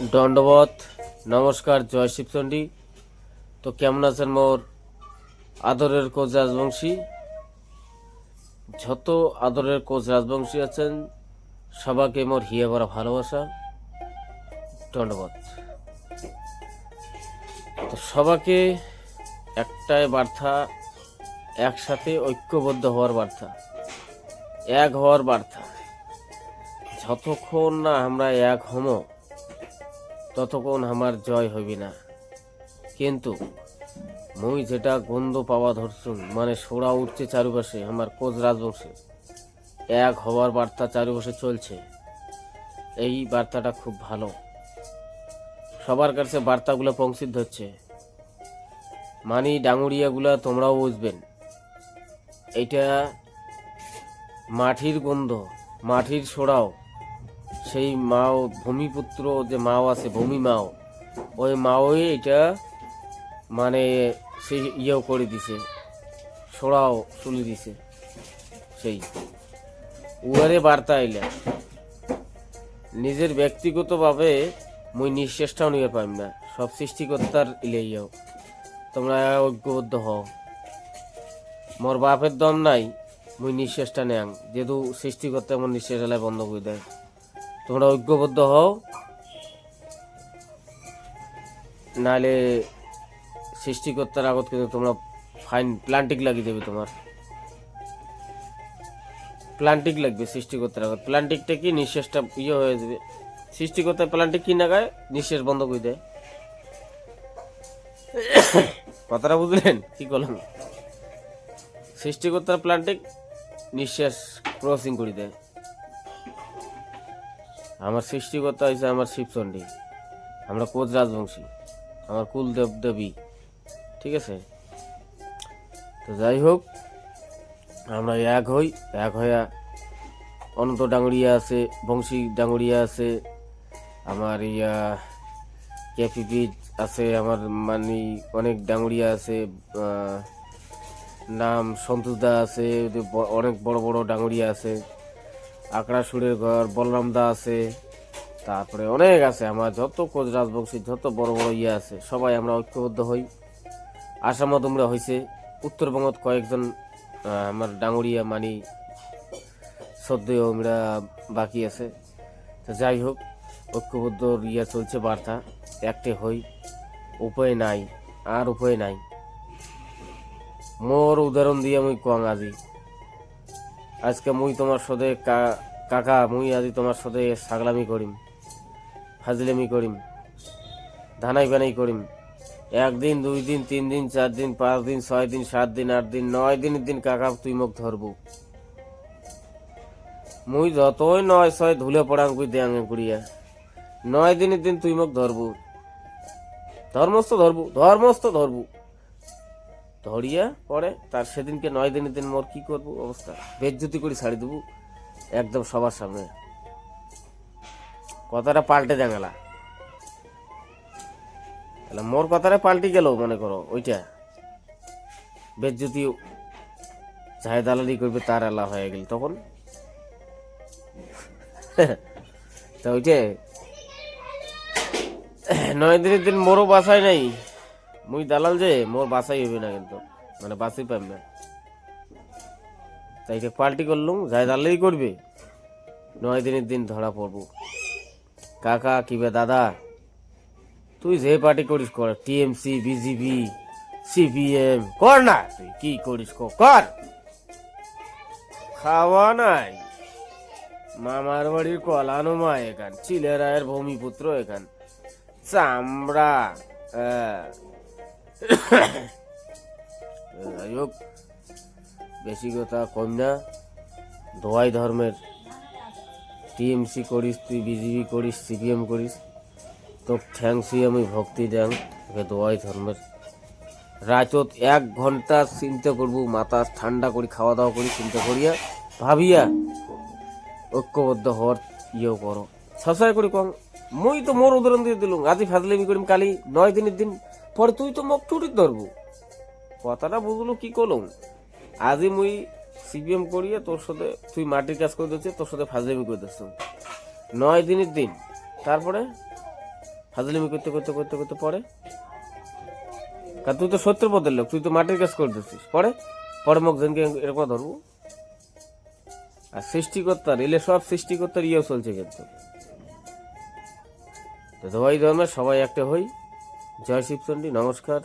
দণ্ডবত নমস্কার, জয় শিবচণ্ডী তো কেমন আছেন মোর আদরের কোচ রাজবংশী? যত আদরের কোচ রাজবংশী আছেন সবাইকে মোর হিয়ে ভরা ভালোবাসা দণ্ডবত তো সবাইকে একটাই বার্তা, একসাথে ঐক্যবদ্ধ হওয়ার বার্তা, এক হওয়ার বার্তা। যতক্ষণ না আমরা এক হমো ততক্ষণ আমার জয় হইবি না। কিন্তু মুই যেটা গন্ধ পাওয়া ধরছুন মানে সোড়া উঠছে চারুপাশে আমার কোচ রাজবংশে, এক হওয়ার বার্তা চারুপাশে চলছে। এই বার্তাটা খুব ভালো। সবার কাছে বার্তাগুলো পৌঁছিত হচ্ছে। মানি ডাঙুরিয়াগুলা তোমরাও বুঝবেন। এটা মাটির গন্ধ মাটির সোড়াও। সেই মাও, ভূমিপুত্র যে মাও আছে, ভূমি মাও, ওই মাওই এটা মানে সেই ইয়েও করে দিছে সোড়াও তুলে দিছে, সেই। উয়ারে বার্তা আইলা। নিজের ব্যক্তিগতভাবে মুই নিঃশ্বাসটাও নিয়ে পাইম না, সব সৃষ্টিকর্তার ইলে ইয়েও তোমরা ঐক্যবদ্ধ হও। মোর বাপের দম নাই, মুই নিঃশ্বাসটা নেয়াং, যেহেতু সৃষ্টিকর্তা আমার নিঃশ্বাস বন্ধ করে দেয়। তোমরা ঐক্যবদ্ধ হও। নাহলে সৃষ্টিকর্তার আগত কিন্তু তোমরা ফাইন প্লান্টিক লাগিয়ে দেবে তোমার। প্লান্টিক লাগবে সৃষ্টিকর্তার আগত। প্লান্টিকটা কি নিঃশ্বাসটা ইয়ে হয়ে যাবে। সৃষ্টিকর্তার প্লান্টিক কি নাগায়? নিঃশ্বাস বন্ধ করে দেয়। কথাটা বুঝলেন? কি করলাম? সৃষ্টিকর্তার প্লান্টিক নিঃশ্বাস ক্রসিং করে দেয়। আমার সৃষ্টিকর্তা হয়েছে আমার শিবচণ্ডী। আমরা কোচ রাজবংশী, আমার কুল দেব, ঠিক আছে? তো যাই হোক, আমরা এক হই, এক হইয়া অনন্ত ডাঙরিয়া আছে, বংশী ডাঙরিয়া আছে, আমার ইয়া ক্যাপিপি আছে, আমার মানে অনেক ডাঙরিয়া আছে নাম সন্তোষদা আছে অনেক বড় বড় ডাঙরিয়া আছে। আকড়া সুরের ঘর বলরাম দা আছে, তারপরে অনেক আছে, আমার যত কোচ রাজবংশী, যত বড় বড় ইয়ে আছে, সবাই আমরা ঐক্যবদ্ধ হই। আসামত আমরা হয়েছে উত্তরবঙ্গত কয়েকজন আমার ডাঙরিয়া মানি, সদ্যও আমরা বাকি আছে। তো যাই হোক, ঐক্যবদ্ধ ইয়ে চলছে বার্তা, একটে হই, উপায় নাই, আর উপায় নাই। মোর উদাহরণ দিয়ে আমি কং আজি। আজকে মুই তোমার সাথে কাকা, মুই আজি তোমার সাথে ছাগলামি করিম, ফাজলামি করিম, ধানাই বানাই করিম। একদিন, দুই দিন, তিন দিন, চার দিন, পাঁচ দিন, ছয় দিন, সাত দিন, আট দিন, নয় দিনের দিন কাকা তুই মোক ধরবো। মুই যতই নয় ছয় ধুলে পড়াং কুই দেয়াং কুড়িয়া। নয় দিনের দিন তুই মোক ধরবো। ধর্মস্থ ধরবো ধর্মস্থ ধরবো। ধরিয়া পরে তার সেদিনকে নয় দিনের দিন মোর কি করব অবস্থা? বেজ্জুতি করে ছাড়ি দেবো। একদম সবার সামনে। কথাটা পাল্টে দেখালা তাহলে মোর কথাটা পাল্টে গেল, মনে করো, ওইটা। বেজ্জুতি যাই দালালি করবে, তার আলা হয়ে গেল। তখন? তা ওইটা নয় দিনের দিন মোরও বাসায় নাই। মুই দালাল যে মোর বাসাই হইবে না কিন্তু। মানে বাসাই পাইম না। তাই এটা পাল্টি করলুম যাই দালালি করবে। নয় দিনের দিন ধরা পড়ব। কাকা কিবে দাদা তুই যে পার্টি করিস কর টিএমসি বিজেপি সিপিএম কর না। তুই কি করিস কর, খাওয়া নাই। মামার বাড়ির কলানো মা এখান চিলেরায়ের ভূমিপুত্র এখান। চামড়া। যাই হোক বেশি কথা কম না। দোয়াই ধর্মের। টিএমসি করিস, তুই বিজেপি করিস, সিপিএম করিস। তো ঠ্যাংসি আমি ভক্তি দেং তোকে দোয়াই ধর্মের। রাতত এক ঘণ্টা চিন্তা করব, মাথা ঠান্ডা করি খাওয়া দাওয়া করি, চিন্তা করিয়া ভাবিয়া ঐক্যবদ্ধ হওয়ার ইয়েও করো। সসায় করি কম, মুই তো মোর উদাহরণ দিয়ে দিলুম আজি ফাজলামি করিম, কালি নয় দিনের দিন পরে তুই তো মোক টুটির ধরবো। কথাটা বুঝলো কি করলুম? আজি মুই সিপিএম করিয়ে তোর সাথে, তুই মাটির কাজ করে দিচ্ছে তোর সাথে ফাজলামি করে দিচ্ছ নয় দিনের দিন। তারপরে ফাজলিমি করতে করতে করতে করতে পরে? কারণ তুই তো সত্তর পদের লোক, তুই তো মাটির কাজ করে দিচ্ছিস পরে? পরে মুখ জনকে এরকম ধরবো। আর সৃষ্টিকর্তার এলে সব সৃষ্টিকর্তার ইয়েও চলছে কিন্তু। তো ধর্মের, সবাই একটা হই। জয় শিবচন্ডী নমস্কার।